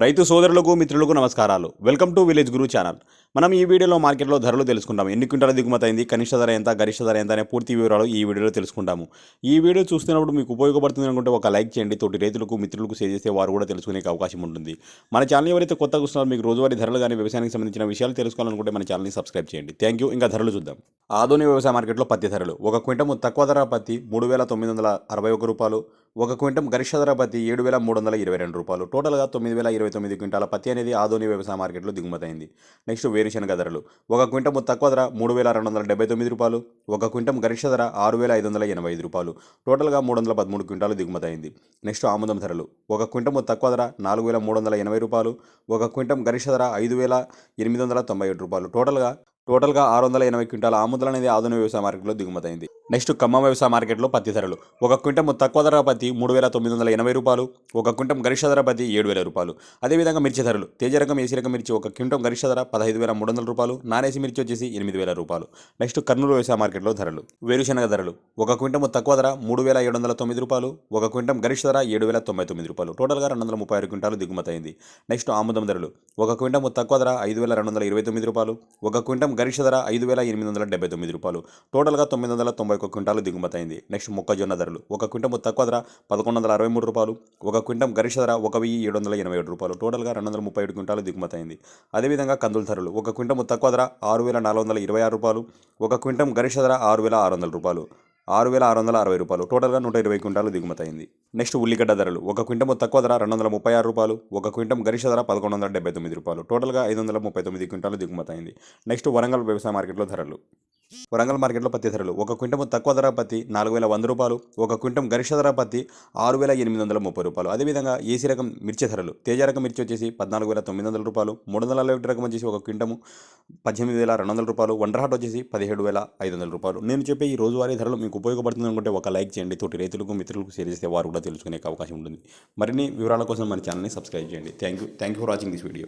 రైతు సోదరులకు మిత్రులకు నమస్కారాలు. Welcome to village guru channel. మనం ఈ వీడియోలో మార్కెట్లో ధరలు తెలుసుకుంటాం ఎన్ని క్వింటాల దిగుమతి అయింది కనిష్ట ధర ఎంత గరిష్ట ధర ఎంత అనే పూర్తి వివరాలు ఈ వీడియోలో తెలుసుకుంటాము. ఈ వీడియో చూస్తున్నప్పుడు మీకు ఉపయోగపడుతుంది అనుకుంటే ఒక లైక్ చేయండి. తోటి రైతులకు మిత్రులకు షేర్ చేస్తే వారు కూడా తెలుసుకునే అవకాశం ఉంటుంది. మన ఛానల్ ఎవరైతే కొత్తగా వస్తున్నారో మీకు రోజువారీ ధరలు కానీ వ్యవసాయానికి సంబంధించిన విషయాలు తెలుసుకోవాలనుకుంటే మన ఛానల్ని సబ్స్క్రైబ్ చేయండి. Thank you. ఇంకా ధరలు చూద్దాం. ఆధునిక వ్యవసాయ మార్కెట్లో పత్తి ధరలు. ఒక క్వింటము తక్కువ ధర పత్తి మూడు వేల తొమ్మిది వందల అరవై ఒక రూపాయలు. ఒక క్వింటం గరిష్ట ధర పత్తి ఏడు వేల మూడు వందల ఇరవై రెండు రూపాయలు. టోటల్గా తొమ్మిది వేల ఇరవై తొమ్మిది క్వింటాల పత్తి అనేది ఆధునిక వ్యవసాయ మార్కెట్లో దిగుమతైంది. నెక్స్ట్ వేరుశనగ ధరలు. ఒక క్వింటం తక్కువ ధర మూడు వేల రెండు వందల డెబ్బై తొమ్మిది రూపాయలు. ఒక క్వింటం గరిష్ట ధర ఆరు వేల ఐదు వందల ఎనభై ఐదు రూపాయలు. టోటల్గా మూడు వందల పదమూడు క్వింటాలు దిగుమతైంది. నెక్స్ట్ ఆముదం ధరలు. ఒక క్వింటం తక్కువ ధర నాలుగు వేల మూడు వందల ఎనభై రూపాయలు. ఒక క్వింటం గరిష్ట ధర ఐదు వేల ఎనిమిది వందల తొంభై ఏడు రూపాయలు. టోటల్గా టోటల్గా ఆరు వందల ఎనభై క్వింటాల ఆముదలు అనేది ఆధునిక వ్యవసాయ మార్కెట్లో దిగుమతైంది. నెక్స్ట్ ఖమ్మం వ్యవసాయ మార్కెట్లో పత్తి ధరలు. ఒక క్వింటం తక్కువ ధర పత్తి మూడు వేల తొమ్మిది వందల ఎనభై రూపాయలు ఒక క్వింటం గరిష్ట ధర పత్తి ఏడు వేల రూపాయలు. అదేవిధంగా మిర్చి ధరలు. తేజ రకం ఏసీ రకం మిర్చి ఒక క్వింటం గరిష్ట ధర పదహైదు వేల మూడు వందల రూపాయలు నానేసి మిర్చి వచ్చేసి ఎనిమిది వేల రూపాయలు. నెక్స్ట్ కర్నూలు వ్యవసాయ మార్కెట్లో ధరలు. వేరుశనగ ధరలు. ఒక క్వింటం తక్కువ ధర మూడు వేల ఏడు వందల తొమ్మిది రూపాయలు ఒక క్వింటం గరిష్ట ధర ఏడు వేల తొంభై తొమ్మిది రూపాయలు. టోటల్గా రెండు వందల ముప్పై ఆరు క్వింటాలు దిగుమతి అయింది. నెక్స్ట్ ఆముదం ధరలు. ఒక క్వింటం తక్కువ ధర ఐదు వేల రెండు వందల ఇరవై తొమ్మిది రూపాయలు ఒక క్వింటం గరిష్ట ధర ఐదు వేల ఎనిమిది వందల డెబ్బై తొమ్మిది రూపాయలు. టోటల్గా తొమ్మిది వందల తొంభై ఒక క్వింటాలు దిగుమతి నెక్స్ట్ మొక్కజొన్న ధరలు. ఒక క్వింటం తక్కువ ధర పదకొండు వందల అరవై మూడు రూపాయలు. ఒక క్వింటం గరిష్ట ధర ఒక వెయ్యి ఏడు వందల ఎనభై ఏడు రూపాయలు. టోటల్గా రెండు వందల ముప్పై ఏడు క్వింటాలు దిగుమతైంది అదేవిధంగా కందుల ధరలు. ఒక క్వింటం తక్కువ ధర ఆరు వేల నాలుగు వందల ఇరవై ఆరు రూపాయలు. ఒక క్వింటం గరిష్ట ధర ఆరు వేల ఆరు వందల రూపాయలు. ఆరు వేల ఆరు వందల అరవై రూపాయలు. టోటల్గా నూట ఇరవై క్వింటాలు దిగుమతయింది నెక్స్ట్ ఉల్లిగడ్డ ధరలు. ఒక క్వింటం తక్కువ ధర రెండు వందల ముప్పై ఆరు రూపాయలు. ఒక క్వింటం గరిష్ట ధర పదకొండు వందల డెబ్బై తొమ్మిది రూపాయలు. టోటల్గా ఐదు వందల ముప్పై తొమ్మిది క్వింటాలు దిగుమతయింది నెక్స్ట్ వరంగల్ వ్యవసాయ మార్కెట్లో ధరలు. వరంగల్ మార్కెట్లో పత్తి ధరలు. ఒక క్వింటం తక్కువ ధర పత్తి నాలుగు వేల వంద రూపాయలు. ఒక క్వింటం గరిష్ట ధర పత్తి ఆరు వేల ఎనిమిది వందల ముప్పై రూపాయలు. అదేవిధంగా ఏసీ రకం మిర్చి ధరలు. తేజ రకం మిర్చి వచ్చేసి పద్నాలుగు వేల తొమ్మిది వందల రూపాయలు. మూడు వందల నలభై రకం వచ్చేసి ఒక క్వింటము పద్దెనిమిది వేల రెండు వందల రూపాయలు. వండర్హాట్ వచ్చేసి పదిహేడు వేల ఐదు వందల రూపాయలు. నేను చెప్పే ఈ రోజువారీ ధరలు మీకు ఉపయోగపడుతుంది అనుకుంటే ఒక లైక్ చేయండి. తోటి రైతులకు మిత్రులకు షేర్ చేస్తే వారు కూడా తెలుసుకునే అవకాశం ఉంటుంది. మరిన్ని వివరాల కోసం మన ఛానల్ని సబ్స్క్రైబ్ చేయండి. Thank you. Thank you for watching this video.